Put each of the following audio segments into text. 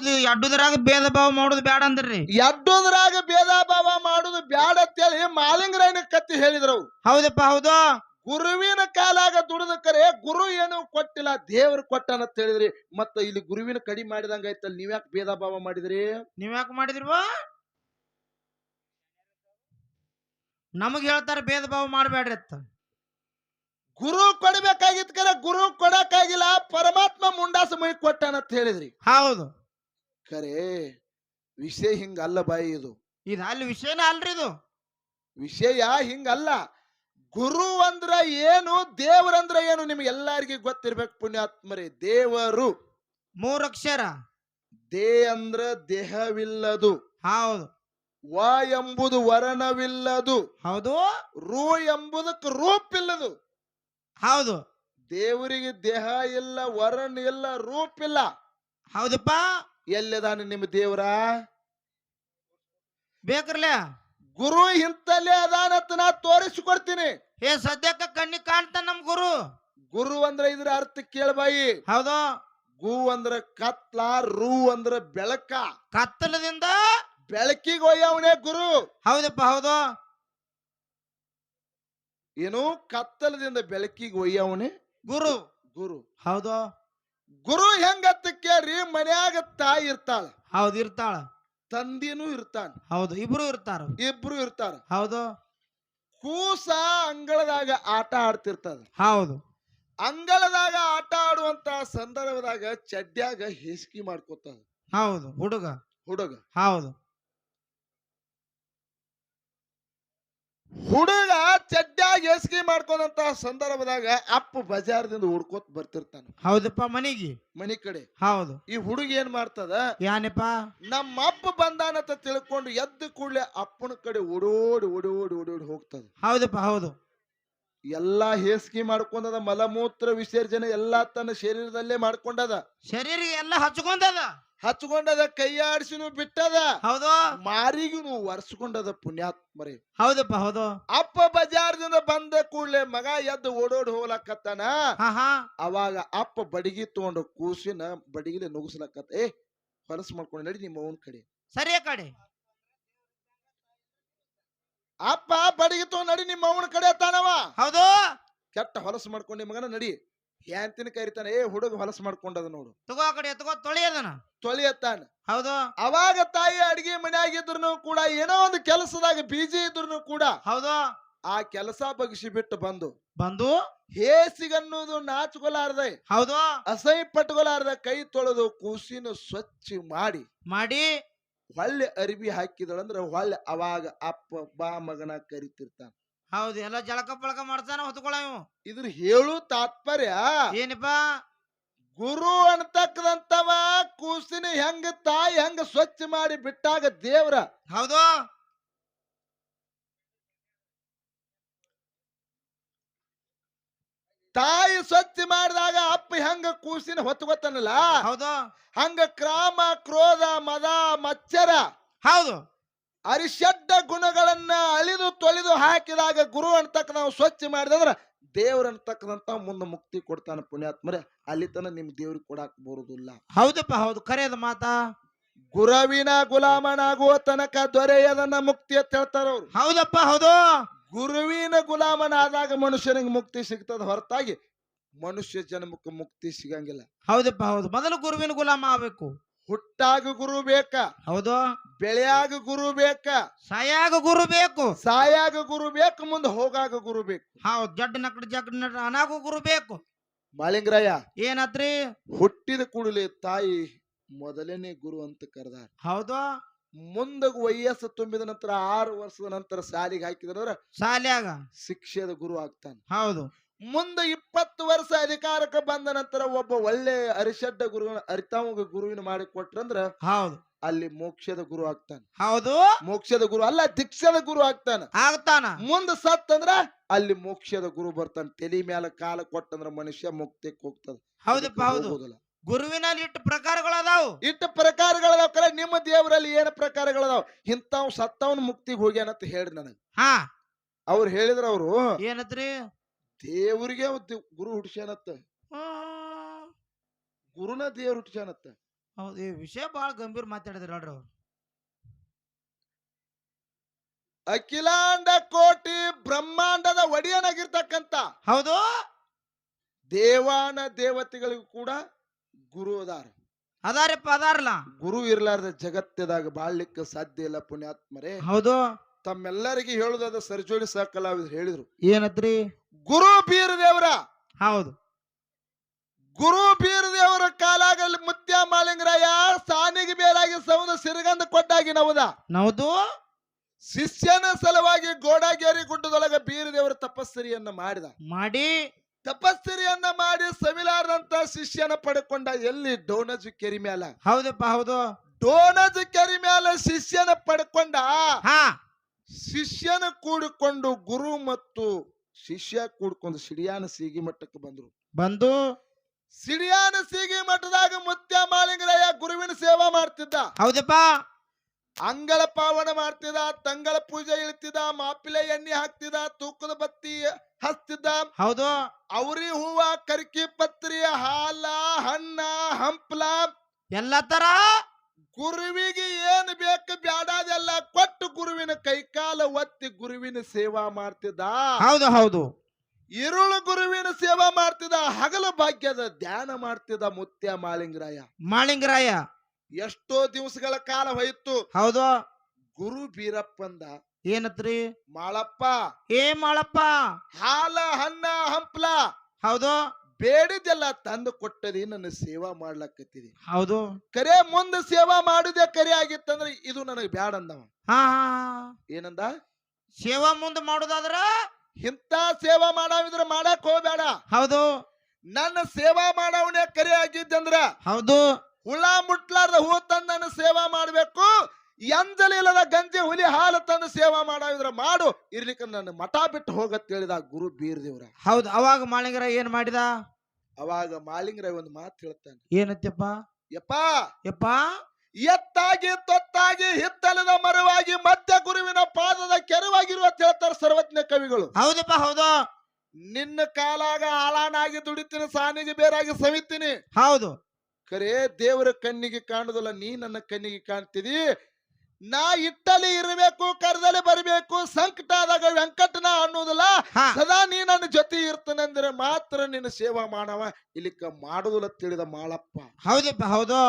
ಹೌದು ಅಡ್ಡುದ್ರಾಗ ಭೇದ ಭಾವ ಮಾಡೋದು ಬೇಡ ಅಂದ್ರಿ. ಎಡ್ಡೋದ್ರಾಗ ಭೇದ ಭಾವ ಮಾಡುದು ಬ್ಯಾಡ ಅಂತೇಳಿ ಮಾಲಿಂಗರಾಯನ ಕತ್ತಿ ಹೇಳಿದ್ರು ಅವ್ರು. ಹೌದಪ್ಪ ಹೌದು. ಗುರುವಿನ ಕಾಲಾಗ ದುಡಿದ ಕರೆ ಗುರು ಏನು ಕೊಟ್ಟಿಲ್ಲ ದೇವರು ಕೊಟ್ಟಾನ ಅಂತ ಹೇಳಿದ್ರಿ. ಮತ್ತ ಇಲ್ಲಿ ಗುರುವಿನ ಕಡಿ ಮಾಡಿದಂಗ ಆಯ್ತಲ್ಲ ನೀವ್ಯಾಕೆ ಭೇದ ಭಾವ ಮಾಡಿದ್ರಿ? ನೀವ್ ಯಾಕೆ ಮಾಡಿದ್ರಿವ ನಮಗ್ ಹೇಳ್ತಾರ ಭೇದ ಭಾವ ಮಾಡ್ಬೇಡ್ರಿ ಅತ್ತ ಗುರು ಕೊಡ್ಬೇಕಾಗಿತ್ತು ಕರೆ ಗುರು ಕೊಡಕ್ಕಾಗಿಲ್ಲ ಪರಮಾತ್ಮ ಮುಂಡಾಸ ಮೈ ಕೊಟ್ಟಾನ ಅಂತ ಹೇಳಿದ್ರಿ. ಹೌದು. ಖರೆ ವಿಷಯ ಹಿಂಗಲ್ಲ ಬಾಯಿ ಇದು. ಇದು ಅಲ್ಲಿ ವಿಷಯನ ಅಲ್ರಿ ಇದು. ವಿಷಯ ಹಿಂಗಲ್ಲ. ಗುರು ಅಂದ್ರ ಏನು ದೇವರಂದ್ರ ಏನು ನಿಮ್ಗೆ ಎಲ್ಲಾರ್ಗಿ ಗೊತ್ತಿರ್ಬೇಕು ಪುಣ್ಯಾತ್ಮರೇ ದೇವರು. ಮೂರಕ್ಷರ. ಅಕ್ಷರ ದೇ ಅಂದ್ರ ದೇಹವಿಲ್ಲದು. ಹೌದು. ವ ಎಂಬುದು ವರ್ಣವಿಲ್ಲದು. ಹೌದು. ರು ಎಂಬುದಕ್ಕೆ ರೂಪಿಲ್ಲದು. ಹೌದು. ದೇವರಿಗೆ ದೇಹ ಇಲ್ಲ ವರಣ ಇಲ್ಲ ರೂಪ ಇಲ್ಲ ಹೌದಪ್ಪ. ಎಲ್ಲಿದಾನೆ ನಿಮ್ಮ ದೇವ್ರ? ಬೇಕ್ರಲೆ ಗುರು ಇಂತಲ್ಲೇ ಅದಾನತ್ ನಾ ತೋರಿಸಿಕೊಡ್ತೀನಿ. ಏ ಸದ್ಯಕ್ಕ ಕಣ್ಣಿ ಕಾಣ್ತಾನ ನಮ್ ಗುರು. ಗುರು ಅಂದ್ರೆ ಇದ್ರ ಅರ್ಥ ಕೇಳಬಾಯಿ ಹೌದು. ಗು ಅಂದ್ರ ಕತ್ಲ ರು ಅಂದ್ರ ಬೆಳಕ. ಕತ್ತಲದಿಂದ? ಬೆಳಕಿಗೆ ಒಯ್ಯವನೇ ಗುರು. ಹೌದಪ್ಪ ಹೌದು. ಏನು ಕತ್ತಲದಿಂದ ಬೆಳಕಿಗೆ ಒಯ್ಯವನೇ ಗುರು. ಗುರು. ಹೌದು. ಗುರು ಹೆಂಗತ್ತ ರೀ ಮನ್ಯಾಗ ತಾಯಿ ಇರ್ತಾಳ? ಹೌದು ಇರ್ತಾಳ. ತಂದಿನೂ ಇರ್ತಾನ. ಹೌದು ಇಬ್ರು ಇರ್ತಾರ. ಇಬ್ರು ಇರ್ತಾರ. ಹೌದು. ಕೂಸ ಅಂಗಳದಾಗ ಆಟ ಆಡ್ತಿರ್ತದ. ಹೌದು. ಅಂಗಳದಾಗ ಆಟ ಆಡುವಂತ ಸಂದರ್ಭದಾಗ ಚಡ್ಡ್ಯಾಗ ಹೇಸಿಗೆ ಮಾಡ್ಕೋತದ. ಹೌದು ಹುಡುಗ. ಹುಡುಗ. ಹೌದು. ಹುಡುಗ ಚಡ್ಡ್ಯಾಗ ಎಸ್ಗಿ ಮಾಡ್ಕೊಂಡಂತ ಸಂದರ್ಭದಾಗ ಅಪ್ಪ ಬಜಾರ್ದಿಂದ ಹುಡ್ಕೋತ್ ಬರ್ತಿರ್ತಾನೆ. ಹೌದಪ್ಪ ಮನಿಗೆ? ಮನಿ ಕಡೆ. ಹೌದು. ಈ ಹುಡುಗ ಏನ್ ಮಾಡ್ತದ? ಯಾನಪ್ಪ? ನಮ್ಮ ಅಪ್ಪ ಬಂದಾನಂತ ತಿಳ್ಕೊಂಡು ಎದ್ದು ಕೂಡ್ಲೆ ಅಪ್ಪನ ಕಡೆ ಓಡೋಡಿ ಓಡೋಡಿ ಓಡೋಡಿ ಹೋಗ್ತದ. ಹೌದಪ್ಪ ಹೌದು. ಎಲ್ಲಾ ಹೇಸ್ಗಿ ಮಾಡ್ಕೊಂಡದ ಮಲಮೂತ್ರ ವಿಸರ್ಜನೆ ಎಲ್ಲಾ ತನ್ನ ಶರೀರದಲ್ಲೇ ಮಾಡ್ಕೊಂಡದ. ಶರೀರ ಎಲ್ಲ ಹಚ್ಕೊಂಡದ? ಹಚ್ಕೊಂಡದ ಕೈಯಾಡಿಸಿನು ಬಿಟ್ಟದ. ಹೌದು. ಮಾರಿಗೂ ಒರ್ಸ್ಕೊಂಡದ ಪುಣ್ಯಾತ್ಮರಿ. ಹೌದಪ್ಪ ಹೌದು. ಅಪ್ಪ ಬಜಾರ್ದಿಂದ ಬಂದ ಕೂಡ್ಲೆ ಮಗ ಎದ್ದು ಓಡೋಡ್ ಹೋಗ್ಲಕತ್ತಾನ. ಹಾ ಹಾ. ಅವಾಗ ಅಪ್ಪ ಬಡಿಗಿ ತಗೊಂಡು ಕೂಸಿನ ಬಡಿಗಿಲೆ ನುಗ್ಸ್ಲಕತ್ತ. ಏ ಹೊಲಸು ಮಾಡ್ಕೊಂಡು ನಡಿ ನಿಮ್ಮ ಅವನ ಕಡೆ. ಸರಿಯ ಕಡೆ. ಅಪ್ಪ ಬಡಿಗಿ ತಗೊಂಡ್ ನಡಿ ನಿಮ್ಮ ಅವನ ಕಡೆ ತಾನವ ಹೌದು. ಕೆಟ್ಟ ಹೊಲಸು ಮಾಡ್ಕೊಂಡು ಮಗನ ನಡಿ. ಹ್ಯಾಂತಿನ ಕರಿತಾನ ಏ ಹುಡುಗ ಹೊಲಸ್ ಮಾಡ್ಕೊಂಡದ ನೋಡು. ತಗೋ ಆ ಕಡೆ ತಗೋ ತೊಳೆಯದನ ತೊಳಿಯತ್ತಾನ. ಹೌದು. ಅವಾಗ ತಾಯಿ ಅಡಿಗೆ ಮನೆಯಾಗಿದ್ರು ಕೂಡ ಏನೋ ಒಂದು ಕೆಲಸದಾಗ ಬೀಜಿ ಇದ್ರು ಕೂಡ ಹೌದು. ಆ ಕೆಲಸ ಬಗ್ಸಿ ಬಿಟ್ಟು ಬಂದು ಬಂದು ಹೇಸಿಗನ್ನುವುದು ನಾಚ್ಕೊಲಾರ್ದೆ ಹೌದು. ಅಸಹ್ಯ ಪಟ್ಕೊಲಾರ್ದ ಕೈ ತೊಳೆದು ಕೂಸಿನ ಸ್ವಚ್ಛ ಮಾಡಿ ಮಾಡಿ ಹೊಳ್ಳೆ ಅರಿವಿ ಹಾಕಿದಳಂದ್ರ ಹೊಳ್ಳೆ ಅವಾಗ ಅಪ್ಪ ಬಾ ಮಗನ ಕರಿತಿರ್ತಾನ. ಹೌದು ಎಲ್ಲ ಜಳಕ ಪಳಕ ಮಾಡ್ತಾನ ಹೊತ್ಕೊಳ ಇವು. ಇದ್ರ ಹೇಳು ತಾತ್ಪರ್ಯ. ಏನಪ್ಪ? ಗುರು ಅನ್ತಕ್ಕದಂತವ ಕೂಸಿನ ಹೆಂಗ ತಾಯಿ ಹೆಂಗ ಸ್ವಚ್ಛ ಮಾಡಿ ಬಿಟ್ಟಾಗ ದೇವ್ರ? ಹೌದು. ತಾಯಿ ಸ್ವಚ್ಛ ಮಾಡಿದಾಗ ಅಪ್ಪ ಹೆಂಗ ಕೂಸಿನ ಹೊತ್ಕೊತಾನಲ್ಲ? ಹೌದು. ಹಂಗ ಕ್ರಾಮ ಕ್ರೋಧ ಮದ ಮಚ್ಚರ. ಹೌದು. ಅರಿಷಡ್ಡ ಗುಣಗಳನ್ನ ಅಳಿದು ತೊಳೆದು ಹಾಕಿದಾಗ ಗುರು ಅಂತಕ್ಕ ನಾವು ಸ್ವಚ್ಛ ಮಾಡಿದಂದ್ರ ದೇವ್ರ ಅಂತಕ್ಕಂತ ಮುಂದೆ ಮುಕ್ತಿ ಕೊಡ್ತಾನೆ ಪುಣ್ಯಾತ್ಮರೇ. ಅಲ್ಲಿ ತನ ನಿಮ್ ದೇವ್ರಿಗೆ ಕೊಡಾಕ್ ಬರುದಿಲ್ಲ. ಹೌದಪ್ಪ ಹೌದು. ಕರೆಯದ ಮಾತಾ? ಗುರುವಿನ ಗುಲಾಮನಾಗುವ ತನಕ ದೊರೆಯದನ್ನ ಮುಕ್ತಿ ಅಂತ ಹೇಳ್ತಾರ ಅವ್ರು. ಹೌದಪ್ಪ ಹೌದು. ಗುರುವಿನ ಗುಲಾಮನಾದಾಗ ಮನುಷ್ಯನಿಗೆ ಮುಕ್ತಿ ಸಿಗ್ತದ ಹೊರತಾಗಿ ಮನುಷ್ಯ ಜನ್ಮಕ್ಕೆ ಮುಕ್ತಿ ಸಿಗಂಗಿಲ್ಲ. ಹೌದಪ್ಪ ಹೌದು. ಮೊದಲು ಗುರುವಿನ ಗುಲಾಮ ಆಗ್ಬೇಕು. ಹುಟ್ಟಾಗ ಗುರು ಬೇಕ ಹೌದು. ಬೆಳೆಯಾಗ ಗುರು ಬೇಕ ಸಾಯಾಗ ಗುರು ಬೇಕು. ಸಾಯಾಗ ಗುರು ಬೇಕು ಮುಂದೆ ಹೋಗಾಗ ಗುರು ಬೇಕು. ಹೌದು ಜಡ್ ನಕಡ್ ಜಡ್ ನಡ್ ಅನಾಗೂ ಗುರು ಬೇಕು. ಮಾಲಿಂಗರಾಯ ಏನತ್ರಿ? ಹುಟ್ಟಿದ ಕೂಡಲೇ ತಾಯಿ ಮೊದಲನೇ ಗುರು ಅಂತ ಕರೆದಾರ. ಹೌದು. ಮುಂದ ವಯಸ್ಸು ತುಂಬಿದ ನಂತರ ಆರು ವರ್ಷದ ನಂತರ ಶಾಲೆಗೆ ಹಾಕಿದ್ರ ಶಾಲ್ಯಾಗ ಶಿಕ್ಷೆದ ಗುರು ಆಗ್ತಾನೆ. ಹೌದು. ಮುಂದೆ ಇಪ್ಪತ್ತು ವರ್ಷ ಅಧಿಕಾರಕ್ಕೆ ಬಂದ ನಂತರ ಒಬ್ಬ ಒಳ್ಳೆ ಅರಿಷಡ್ಡ ಗುರು ಅರಿತಾವಾಗ ಗುರುವಿನ ಮಾಡಿ ಕೊಟ್ರಂದ್ರ ಹೌದು. ಅಲ್ಲಿ ಮೋಕ್ಷದ ಗುರು ಆಗ್ತಾನೆ. ಹೌದು. ಮೋಕ್ಷದ ಗುರು ಅಲ್ಲ ದೀಕ್ಷದ ಗುರು ಆಗ್ತಾನ. ಆಗ್ತಾನ. ಮುಂದೆ ಸತ್ತಂದ್ರ ಅಲ್ಲಿ ಮೋಕ್ಷದ ಗುರು ಬರ್ತಾನ. ತಲಿ ಮ್ಯಾಲ ಕಾಲ ಕೊಟ್ಟಂದ್ರ ಮನುಷ್ಯ ಮುಕ್ತಿಕ್ ಹೋಗ್ತದ. ಹೌದಪ್ಪ ಹೌದು. ಗುರುವಿನಲ್ಲಿ ಇಟ್ಟು ಪ್ರಕಾರಗಳು ಇಟ್ಟು ಇಟ್ಟ ಪ್ರಕಾರಗಳದಾವ ಕರೆ ನಿಮ್ಮ ದೇವರಲ್ಲಿ ಏನ ಪ್ರಕಾರಗಳದಾವ? ಇಂಥವ್ ಸತ್ತವನ್ ಮುಕ್ತಿಗೆ ಹೋಗ್ಯಾನಂತ ಹೇಳಿ ನನಗೆ. ಹಾ. ಅವ್ರು ಹೇಳಿದ್ರ ಅವರು ಏನತ್ರಿ ದೇವ್ರಿಗೆ ಗುರು ಹುಟ್ಟಿಸ್ಯಾನತ್ತ ಗುರುನ ದೇವ್ರ ಹುಟ್ಟಿಸ್ಯಾನತ್ತ ಹೌದು ಈ ವಿಷಯ ಬಹಳ ಗಂಭೀರ ಮಾತಾಡಿದ್ರಿ ನೋಡ್ರಿ ಅವ್ರು. ಅಖಿಲಾಂಡ ಕೋಟಿ ಬ್ರಹ್ಮಾಂಡದ ಒಡೆಯನಾಗಿರ್ತಕ್ಕಂತ ಹೌದು. ದೇವಾನ ದೇವತೆಗಳಿಗೂ ಕೂಡ ಗುರು ಅದಾರ. ಅದಾರಪ್ಪ ಅದಾರಲ್ಲ. ಗುರು ಇರ್ಲಾರ್ದ ಜಗತ್ತದಾಗ ಬಾಳ್ಲಿಕ್ಕೆ ಸಾಧ್ಯ ಇಲ್ಲ ಪುಣ್ಯಾತ್ಮರೇ. ಹೌದು. ತಮ್ಮೆಲ್ಲರಿಗೆ ಹೇಳುದಾದ ಸರ್ಜೋಡಿ ಸಹ ಕಲಾವಿದ್ರು ಹೇಳಿದ್ರು. ಏನತ್ರಿ? ಗುರು ಬೀರ ದೇವರ ಹೌದು. ಗುರು ಬೀರ ದೇವರ ಕಾಲಾಗಲ್ಲಿ ಮುತ್ಯ ಮಾಲಿಂಗರಾಯ ಸಾನಿಗೆ ಮೇಲಾಗಿ ಸೌದ ಸಿರಿಗಂಧ ಕೊಟ್ಟಾಗಿ ನವದ. ನೌದು ಶಿಷ್ಯನ ಸಲುವಾಗಿ ಗೋಡಾಗೇರಿ ಗುಡ್ಡದೊಳಗ ಬೀರ ದೇವರ ತಪಸ್ಸರಿಯನ್ನ ಮಾಡಿದ. ಮಾಡಿ? ತಪಸ್ಸರಿಯನ್ನ ಮಾಡಿ ಸವಿಲಾರದಂತ ಶಿಷ್ಯನ ಪಡ್ಕೊಂಡ ಎಲ್ಲಿ? ಡೋನಜ್ ಕೆರಿ ಮ್ಯಾಲ. ಹೌದಪ್ಪ ಹೌದು. ಡೋನಜ್ ಕೆರಿ ಮ್ಯಾಲ ಶಿಷ್ಯನ ಪಡ್ಕೊಂಡ ಹಾ. ಶಿಷ್ಯನ ಕೂಡಿಕೊಂಡು ಗುರು ಮತ್ತು ಶಿಷ್ಯ ಕೂಡ್ಕೊಂಡು ಸಿಡಿಯಾನ ಸೀಗಿ ಮಟ್ಟಕ್ಕೆ ಬಂದ್ರು. ಬಂದು ಸಿಡಿಯಾನ ಸೀಗಿ ಮಠದಾಗ ಮುತ್ಯ ಮಾಲಿಂಗರಾಯ ಗುರುವಿನ ಸೇವಾ ಮಾಡ್ತಿದ್ದ. ಹೌದಪ್ಪ. ಅಂಗಳ ಪಾವನ ಮಾಡ್ತಿದ ತಂಗಳ ಪೂಜೆ ಇಳ್ತಿದ್ದ ಮಾಪಿಲೆ ಎಣ್ಣೆ ಹಾಕ್ತಿದ್ದ ತೂಕದ ಬತ್ತಿ ಹಚ್ತಿದ್ದ. ಹೌದು. ಅವ್ರಿ ಹೂವ ಕರ್ಕಿ ಪತ್ರಿ ಹಾಲ ಹಣ್ಣ ಹಂಪ್ಲ ಎಲ್ಲ ತರ ಗುರುವಿಗೆ ಕೈಕಾಲ ಒತ್ತಿ ಗುರುವಿನ ಸೇವಾ ಮಾಡ್ತಿದ್ದ. ಹೌದು ಹೌದು. ಇರುಳು ಗುರುವಿನ ಸೇವಾ ಮಾಡ್ತಿದ್ದ ಹಗಲು ಭಾಗ್ಯದ ಧ್ಯಾನ ಮಾಡ್ತಿದ್ದ ಮುತ್ಯ ಮಾಲಿಂಗರಾಯ ಮಾಲಿಂಗರಾಯ ಎಷ್ಟೋ ದಿವಸಗಳ ಕಾಲ ಹೋಯಿತು. ಹೌದು. ಗುರು ಬೀರಪ್ಪಂದ. ಏನತ್ರಿ? ಮಾಳಪ್ಪ. ಏ ಮಾಳಪ್ಪ. ಹಾಲ ಹಣ್ಣ ಹಂಪ್ಲ. ಹೌದು. ಬೇಡಿದೆಲ್ಲ ತಂದು ಕೊಟ್ಟದಿ ನನ್ನ ಸೇವಾ ಮಾಡ್ಲಕತ್ತಿದಿ ಹೌದು. ಕರೆ ಮುಂದೆ ಸೇವಾ ಮಾಡುದೇ ಕರೆ ಆಗಿತ್ತಂದ್ರೆ ಇದು ನನಗೆ ಬ್ಯಾಡ ಅಂದವ. ಹಾ. ಏನಂದ? ಸೇವಾ ಮುಂದೆ ಮಾಡುದಾದ್ರ? ಇಂತ ಸೇವಾ ಮಾಡಾವಿದ್ರ ಮಾಡಕ್ ಹೋಗ್ಬೇಡ. ಹೌದು. ನನ್ನ ಸೇವಾ ಮಾಡವನೇ ಕರೆ ಆಗಿದ್ದಂದ್ರ ಹೌದು. ಹುಳ ಮುಟ್ಲಾರ್ದ ಹೂ ತಂದ ನನ್ನ ಸೇವಾ ಮಾಡ್ಬೇಕು ಎಂಜಲಿಲ್ಲದ ಗಂಜಿ ಹುಲಿ ಹಾಲು ತಂದು ಸೇವಾ ಮಾಡಿದ್ರ ಮಾಡು. ಇರ್ಲಿಕ್ಕೆ ನನ್ನ ಮಠ ಬಿಟ್ಟು ಹೋಗತ್ ಹೇಳಿದ ಗುರು ಬೀರ್ದೇವ್ರ. ಹೌದು ಅವಾಗ ಮಾಳಿಂಗರ ಏನ್ ಮಾಡಿದ? ಅವಾಗ ಮಾಲಿಂಗರ ಒಂದು ಮಾತು ಹೇಳ್ತಾನೆ. ಏನತ್ತಪ್ಪ ಯಪ್ಪ! ಯಪ್ಪ! ಎತ್ತಾಗಿ ತೊತ್ತಾಗಿ ಹಿತ್ತಲದ ಮರವಾಗಿ ಮಧ್ಯ ಗುರುವಿನ ಪಾದದ ಕೆರವಾಗಿರುವ ಹೇಳ್ತಾರೆ ಸರ್ವಜ್ಞ ಕವಿಗಳು. ಹೌದಪ್ಪ ಹೌದು. ನಿನ್ನ ಕಾಲಾಗ ಆಳಾನಾಗಿ ದುಡಿತೀನಿ ಸಾನಿಗೆ ಬೇರಾಗಿ ಸವಿತೀನಿ. ಹೌದು. ಖರೇ ದೇವರ ಕಣ್ಣಿಗೆ ಕಾಣುದಿಲ್ಲ ನೀ ನನ್ನ ಕಣ್ಣಿಗೆ ಕಾಣ್ತಿದಿ. ನಾ ಇಟ್ಟಲ್ಲಿ ಇರಬೇಕು ಕರದಲ್ಲಿ ಬರಬೇಕು ಸಂಕಟ ಆದಾಗ ವೆಂಕಟನ ಅನ್ನೋದಿಲ್ಲ ಸದಾ ನೀ ನನ್ನ ಜೊತೆ ಇರ್ತನಂದ್ರೆ ಮಾತ್ರ ನಿನ್ನ ಸೇವಾ ಮಾಡವ ಇಲ್ಲಿಕ ಮಾಡುದಿಲ್ಲ ತಿಳಿದ ಮಾಳಪ್ಪ. ಹೌದಪ್ಪ ಹೌದು.